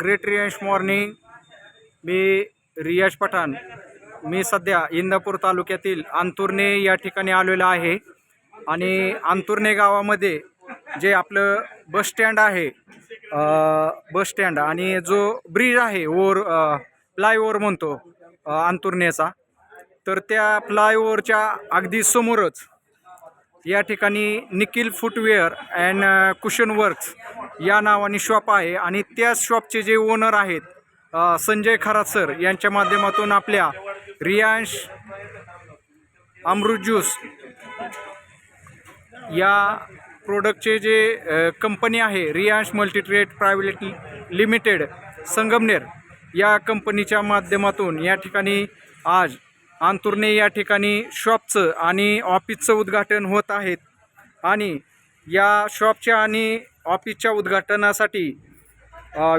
Great Riyansh morning मी रियाश पठाण. मी सध्या इंदापूर तालुक्यातील अंतुर्णे या ठिकाणी आलेलो आहे. आणि अंतुर्णे गावामध्ये जे आपलं बस स्टँड आहे बस स्टँड आणि जो ब्रिज आहे ओव्हर फ्लायओव्हर म्हणतो अ, अंतुर्णेचा तर त्या फ्लायओव्हरच्या अगदी समोरच या ठिकाणी Nikhil footwear and cushion works या नावाने शॉप आहे आणि त्या शॉपचे जे ओनर आहेत संजय खरात सर यांच्या माध्यमातून आपल्या रियांश अमृत ज्यूस या प्रोडक्टचे जे कंपनी आहे Riyansh multitrade private limited Sangamner या कंपनीच्या माध्यमातून या ठिकाणी आज आंतुर्णे या ठिकाणी शॉपचं आणि ऑफिसचं उद्घाटन होत आहेत आणि या शॉपच्या आणि ऑफिसच्या उद्घाटनासाठी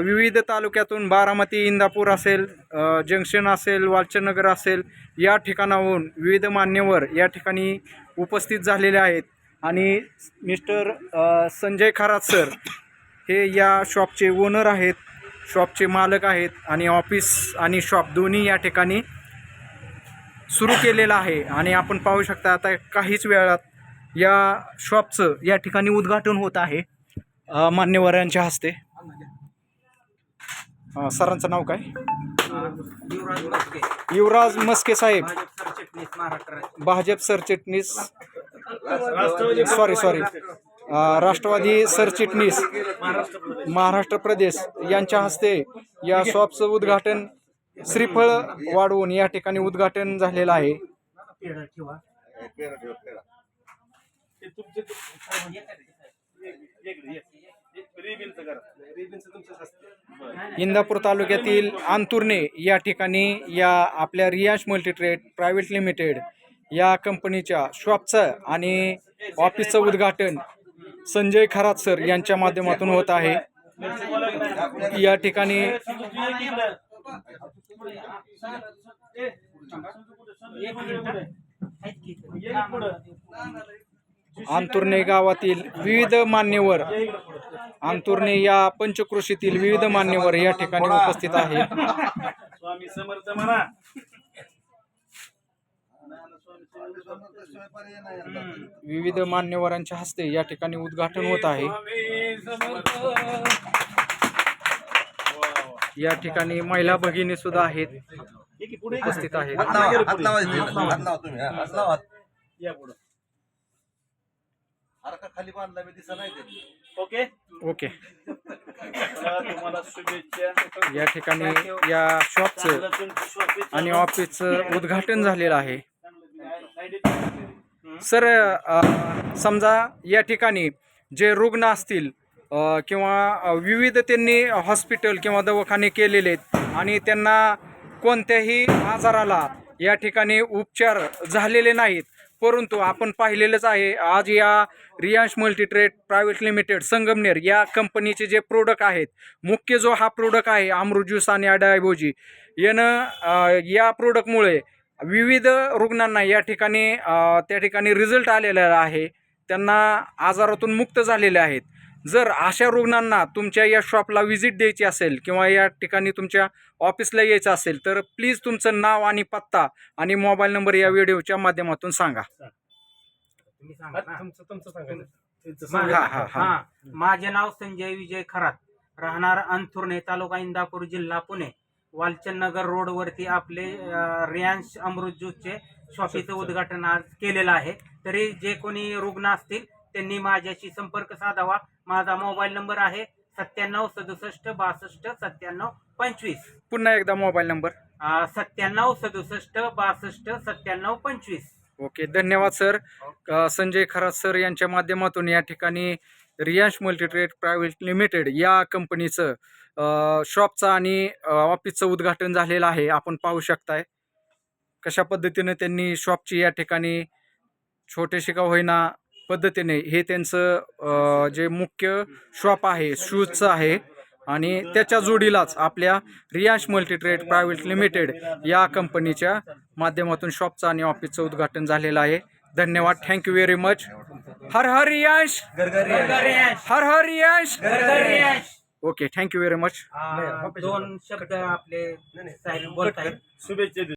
विविध तालुक्यातून बारामती इंदापूर असेल जंक्शन असेल वालचनगर असेल या ठिकाणाहून विविध मान्यवर या ठिकाणी उपस्थित झालेले आहेत. आणि मिस्टर संजय खरात सर हे या शॉपचे ओनर आहेत शॉपचे मालक आहेत आणि ऑफिस आणि शॉप दोन्ही या ठिकाणी सुरू केलेलं आहे. आणि आपण पाहू शकता आता काहीच वेळात या शॉपचं या ठिकाणी उद्घाटन होत आहे. मान्यवरांच्या हस्ते. अ, सरांचं नाव काय? युवराज मस्के. युवराज मस्के साहेब. भाजप सरचिटणीस महाराष्ट्र राज्य. भाजप सरचिटणीस सॉरी सॉरी राष्ट्रवादी सरचिटणीस महाराष्ट्र प्रदेश यांच्या हस्ते या शॉपचं उद्घाटन श्रीफळ वाढवून या ठिकाणी उद्घाटन झालेलं आहे. इंदापूर तालुक्यातील आंतुर्णे या ठिकाणी या आपल्या रियाश मल्टीट्रेड प्रायव्हेट लिमिटेड या कंपनीच्या शॉपचं आणि ऑफिसचं उद्घाटन संजय खरात सर यांच्या माध्यमातून होत आहे. या ठिकाणी आंतुर्णे गावातील विविध मान्यवर आंतुर्णे या पंचकृषीतील विविध मान्यवर या ठिकाणी उपस्थित आहेत. स्वामी समर्थ म्हणा. विविध मान्यवरांच्या हस्ते या ठिकाणी उद्घाटन होत आहे. या ठिकाणी महिला भगिनी सुद्धा आहेत. उपस्थित आहेत. हा. ओके? ओके. चला, तुम्हाला शुभेच्छा. या ठिकाणी या शॉपचं आणि ऑफिसचं उद्घाटन झालेलं आहे. सर समजा या ठिकाणी जे रुग्ण असतील किंवा विविध त्यांनी हॉस्पिटल किंवा दवाखाने केलेले आहेत आणि त्यांना कोणत्याही आजाराला या ठिकाणी उपचार झालेले नाहीत. परंतु आपण पाहिलेलंच आहे आज या Riyansh multitrade private limited Sangamner या कंपनीचे जे प्रोडक्ट आहेत मुख्य जो हा प्रोडक्ट आहे अमृत ज्यूस आणि डायबोजी यानं या प्रोडक्टमुळे विविध रुग्णांना या ठिकाणी त्या ठिकाणी रिझल्ट आलेला आहे. त्यांना आजारातून मुक्त झालेले आहेत. जर अशा रुग्णांना तुमच्या या शॉपला व्हिजिट द्यायची असेल किंवा या ठिकाणी तुमच्या ऑफिसला यायचं असेल तर प्लीज तुमचं नाव आणि पत्ता आणि मोबाईल नंबर या व्हिडिओच्या माध्यमातून सांगा. तुम्ही सांगा ना. तुमचं तुमचं सांगायचं माझं- हा, हा, हा. हा. माझे नाव संजय विजय खरात. राहणार अंथुर्णे तालुका इंदापूर जिल्हा पुणे. वालचंदनगर रोड वरती आपले रियांश अमृत ज्यूसचे शॉपीचं उद्घाटन आज केलेलं आहे. तरी जे कोणी रुग्ण असतील त्यांनी माझ्याशी संपर्क साधावा. माझा मोबाईल नंबर आहे सत्त्याण्णव सदुसष्ट बासष्ट सत्त्याण्णव पंचवीस. पुन्हा एकदा मोबाईल नंबर. सत्त्याण्णव सदुसष्ट बासष्ट सत्त्याण्णव पंचवीस. ओके धन्यवाद सर. अ, संजय खरात सर यांच्या माध्यमातून या ठिकाणी रियांश मल्टीट्रेड प्रायव्हेट लिमिटेड या कंपनीचं अ, शॉपचं आणि अ, ऑफिसचं उद्घाटन झालेलं आहे. आपण पाहू शकताय कशा पद्धतीनं त्यांनी शॉपची या ठिकाणी छोटेशी का होईना पद्धतीने हे त्यांचं जे मुख्य शॉप आहे शूजचं आहे आणि त्याच्या जोडीलाच आपल्या रियांश मल्टीट्रेड प्रायव्हेट लिमिटेड या कंपनीच्या माध्यमातून शॉपचं आणि ऑफिसचं उद्घाटन झालेलं आहे. धन्यवाद. थँक्यू व्हेरी मच हर हर रियांश. हर हर Riyansh. Riyansh okay thank you very much दोन शब्द आपले शुभेच्छा.